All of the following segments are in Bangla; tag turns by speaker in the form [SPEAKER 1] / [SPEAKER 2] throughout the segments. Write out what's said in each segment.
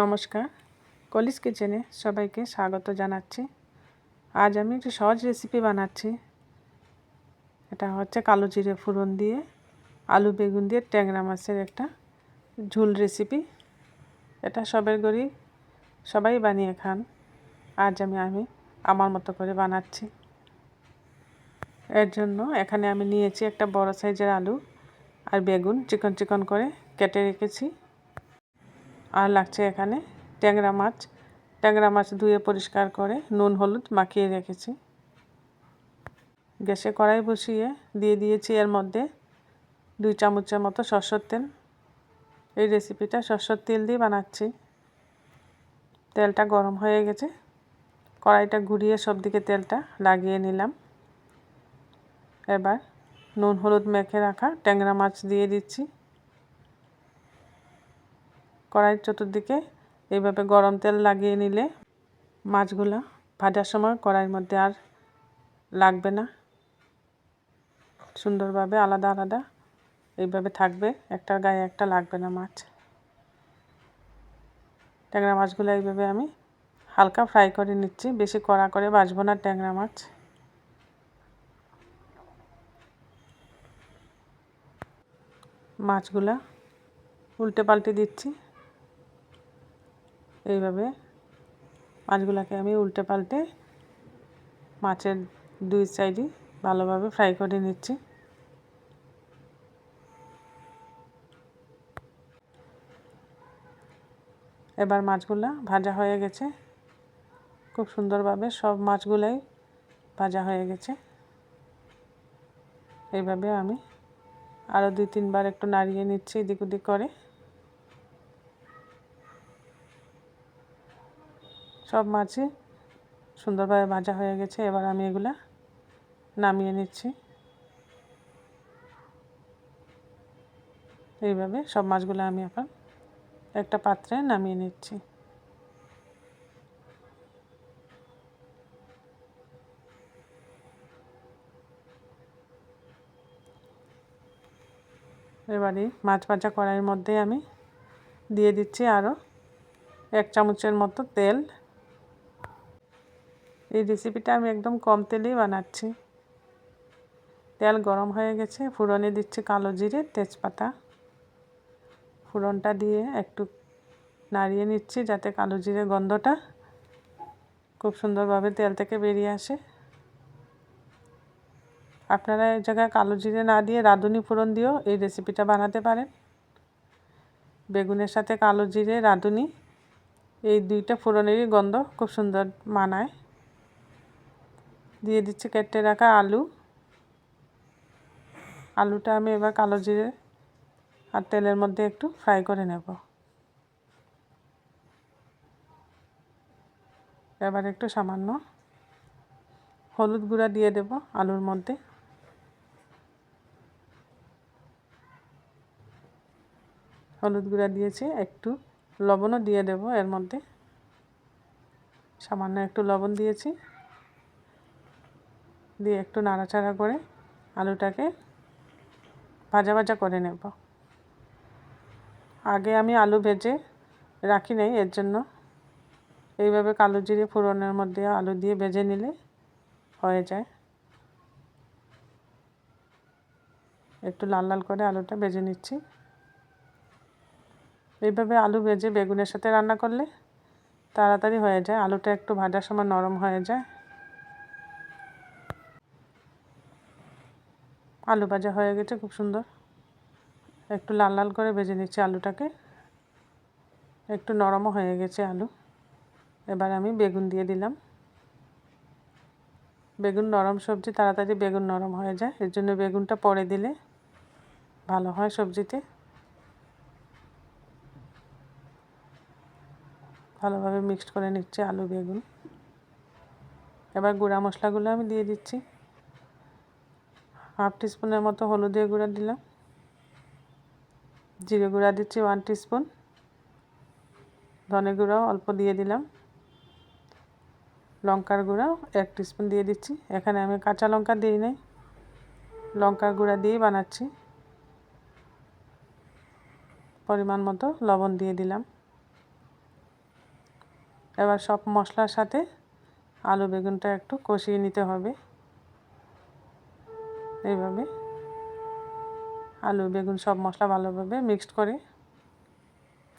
[SPEAKER 1] নমস্কার। কলিস কিচেনে সবাইকে স্বাগত জানাচ্ছি। আজ আমি একটি সহজ রেসিপি বানাচ্ছি। এটা হচ্ছে কালো জিরে ফোড়ন দিয়ে, আলু বেগুন দিয়ে, ট্যাংরা মাছের একটা ঝুল রেসিপি এটা সবের গড়ি সবাই বানিয়ে খান। আজ আমি আমি আমার মতো করে বানাচ্ছি। এর জন্য এখানে আমি নিয়েছি একটা বড় সাইজের আলু আর বেগুন চিকন চিকন করে কেটে রেখেছি। আর লাগছে এখানে ট্যাংরা মাছ। ট্যাংরা মাছ ধুয়ে পরিষ্কার করে নুন, হলুদ মাখিয়ে রেখেছি। গ্যাসে কড়াই বসিয়ে দিয়ে দিয়েছি এর মধ্যে দুই চামচের মতো সরষের তেল। এই রেসিপিটা সরষের তেল দিয়ে বানাচ্ছি। তেলটা গরম হয়ে গেছে। কড়াইটা ঘুরিয়ে সব দিকে তেলটা লাগিয়ে নিলাম। এবার নুন, হলুদ মেখে রাখা ট্যাংরা মাছ দিয়ে দিচ্ছি। কড়াইয়ের চতুর্দিকে এইভাবে গরম তেল লাগিয়ে নিলে মাছগুলো ভাজার সময় কড়াইয়ের মধ্যে আর লাগবে না। সুন্দরভাবে আলাদা আলাদা এইভাবে থাকবে। একটার গায়ে একটা লাগবে না মাছ। ট্যাংরা মাছগুলো এইভাবে আমি হালকা ফ্রাই করে নিচ্ছি। বেশি কড়া করে বাজবো না ট্যাংরা মাছ। মাছগুলা উল্টে পাল্টে দিচ্ছি। এইভাবে মাছগুলোকে আমি উল্টে পাল্টে মাছের দুই সাইডই ভালোভাবে ফ্রাই করে নিচ্ছি। এবার মাছগুলো ভাজা হয়ে গেছে। খুব সুন্দরভাবে সব মাছগুলাই ভাজা হয়ে গেছে। এইভাবে আমি আরও দুই তিনবার একটু নাড়িয়ে নিচ্ছি এদিক ওদিক করে। সব মাছই সুন্দরভাবে ভাজা হয়ে গেছে। এবার আমি এগুলা নামিয়ে নিচ্ছি। এইভাবে সব মাছগুলো আমি এখন একটা পাত্রে নামিয়ে নিচ্ছি। এবারে মাছ ভাজা কড়াইয়ের মধ্যে আমি দিয়ে দিচ্ছি আরও এক চামচের মতো তেল। এই রেসিপিটা আমি একদম কম তেলেই বানাচ্ছি। তেল গরম হয়ে গেছে, ফুরনে দিচ্ছি কালো জিরে, তেজপাতা। ফুরনটা দিয়ে একটু নাড়িয়ে নিচ্ছি যাতে কালো জিরে গন্ধটা খুব সুন্দরভাবে তেল থেকে বেরিয়ে আসে। আপনারা এই জায়গায় কালো জিরে না দিয়ে রাঁধুনি ফোড়ন দিয়েও এই রেসিপিটা বানাতে পারেন। বেগুনের সাথে কালো জিরে, রাঁধুনি, এই দুইটা ফোড়নেরই গন্ধ খুব সুন্দর মানায়। দিয়ে দিচ্ছি কেটে রাখা আলু। আলুটা আমি এবার কালো জিরে আর তেলের মধ্যে একটু ফ্রাই করে নেব। এবার একটু সামান্য হলুদ গুঁড়া দিয়ে দেব আলুর মধ্যে। হলুদ গুঁড়া দিয়েছি, একটু লবণও দিয়ে দেব এর মধ্যে। সামান্য একটু লবণ দিয়েছি। দিয়ে একটু নাড়াচাড়া করে আলুটাকে ভাজা ভাজা করে নেব। আগে আমি আলু ভেজে রাখি নাই, এর জন্য এইভাবে কালো জিরে ফোড়নের মধ্যে আলু দিয়ে ভেজে নিলে হয়ে যায়। একটু লাল লাল করে আলুটা ভেজে নিচ্ছি। এইভাবে আলু ভেজে বেগুনের সাথে রান্না করলে তাড়াতাড়ি হয়ে যায়, আলুটা একটু ভাজার সময় নরম হয়ে যায়। আলু ভাজা হয়ে গেছে, খুব সুন্দর। একটু লাল লাল করে ভেজে নিচ্ছি আলুটাকে। একটু নরমও হয়ে গেছে আলু। এবার আমি বেগুন দিয়ে দিলাম। বেগুন নরম সবজি, তাড়াতাড়ি বেগুন নরম হয়ে যায়। এর জন্য বেগুনটা পরে দিলে ভালো হয় সবজিতে। ভালোভাবে মিক্সড করে নিচ্ছে আলু, বেগুন। এবার গুঁড়া মশলাগুলো আমি দিয়ে দিচ্ছি। হাফ টিস্পুনের মতো হলুদের গুঁড়া দিলাম। জিরে গুঁড়া দিচ্ছি ওয়ান টিস্পুন। ধনে গুঁড়াও অল্প দিয়ে দিলাম। লঙ্কার গুঁড়াও এক টিস্পুন দিয়ে দিচ্ছি। এখানে আমি কাঁচা লঙ্কা দিই নাই। লঙ্কার গুঁড়া দিয়েই বানাচ্ছি। পরিমাণ মতো লবণ দিয়ে দিলাম। এবার সব মশলার সাথে আলু বেগুনটা একটু কষিয়ে নিতে হবে। এইভাবে আলু, বেগুন সব মশলা ভালোভাবে মিক্সড করে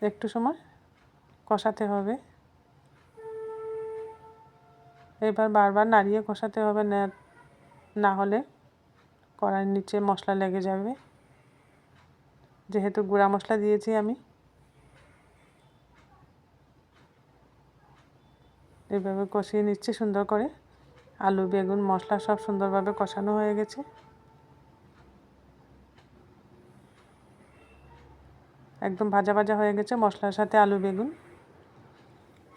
[SPEAKER 1] একটু সময় কষাতে হবে। এবার বারবার নাড়িয়ে কষাতে হবে না হলে কড়াইয়ের নিচে মশলা লেগে যাবে। যেহেতু গুঁড়া মশলা দিয়েছি আমি। এভাবে কষিয়ে নিচ্ছি সুন্দর করে। আলু, বেগুন, মশলা সব সুন্দরভাবে কষানো হয়ে গেছে। একদম ভাজা ভাজা হয়ে গেছে, মশলার সাথে আলু বেগুন।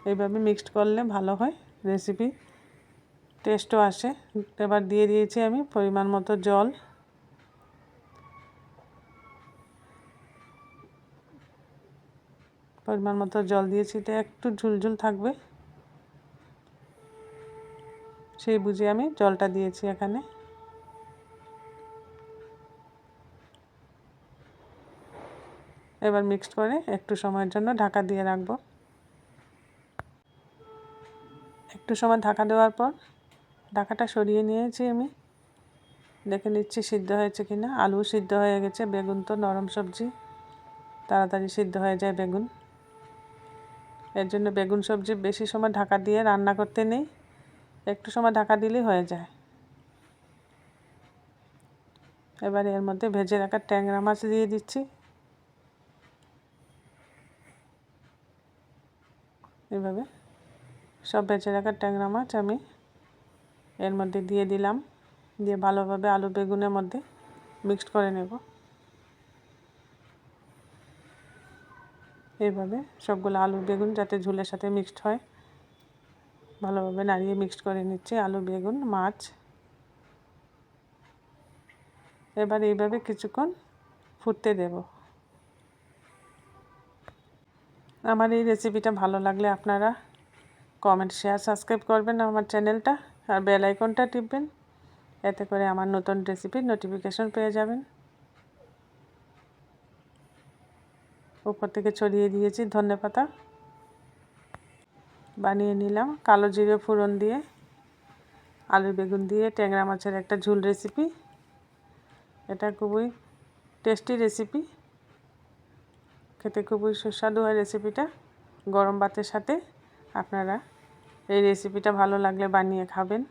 [SPEAKER 1] এইভাবে মিক্সড করলে ভালো হয় রেসিপি টেস্টও আসে। এবার দিয়ে দিয়েছি আমি পরিমাণ মতো জল। পরিমাণ মতো জল দিয়েছি, এটা একটু ঝুলঝুল থাকবে। সেই বুঝে আমি জলটা দিয়েছি এখানে। এবার মিক্সড করে একটু সময়ের জন্য ঢাকা দিয়ে রাখব। একটু সময় ঢাকা দেওয়ার পর ঢাকাটা সরিয়ে নিয়েছি আমি। দেখে নিচ্ছি সিদ্ধ হয়েছে কি না আলু সিদ্ধ হয়ে গেছে, বেগুন তো নরম সবজি। তাড়াতাড়ি সিদ্ধ হয়ে যায় বেগুন। এর জন্য বেগুন সবজি বেশি সময় ঢাকা দিয়ে রান্না করতে নেই। একটু সময় ঢাকা দিলেই হয়ে যায়। এবার এর মধ্যে ভেজে রাখা ট্যাংরা মাছ দিয়ে দিচ্ছি। এভাবে সব বেঁচে রাখা ট্যাংরা মাছ আমি এর মধ্যে দিয়ে দিলাম। দিয়ে ভালোভাবে আলু বেগুনের মধ্যে মিক্সড করে নেব। এইভাবে সবগুলো আলু বেগুন যাতে ঝুলের সাথে মিক্সড হয়। ভালোভাবে নাড়িয়ে মিক্সড করে নিচ্ছি আলু, বেগুন, মাছ। এবার এইভাবে কিছুক্ষণ ফুটতে দেব। আমার এই রেসিপিটা ভালো লাগলে আপনারা কমেন্ট শেয়ার সাবস্ক্রাইব করবেন আমার চ্যানেলটা আর বেল আইকনটা টিপবেন। এতে করে আমার নতুন রেসিপির নোটিফিকেশন পেয়ে যাবেন। উপর থেকে ছড়িয়ে দিয়েছি ধনে পাতা। বানিয়ে নিলাম কালো জিরে ফোড়ন দিয়ে। আলু বেগুন দিয়ে ট্যাংরা মাছের একটা ঝুল রেসিপি এটা খুবই টেস্টি রেসিপি খেতে খুবই সুস্বাদু হয় রেসিপিটা গরম ভাতের সাথে আপনারা এই রেসিপিটা ভালো লাগলে বানিয়ে খাবেন।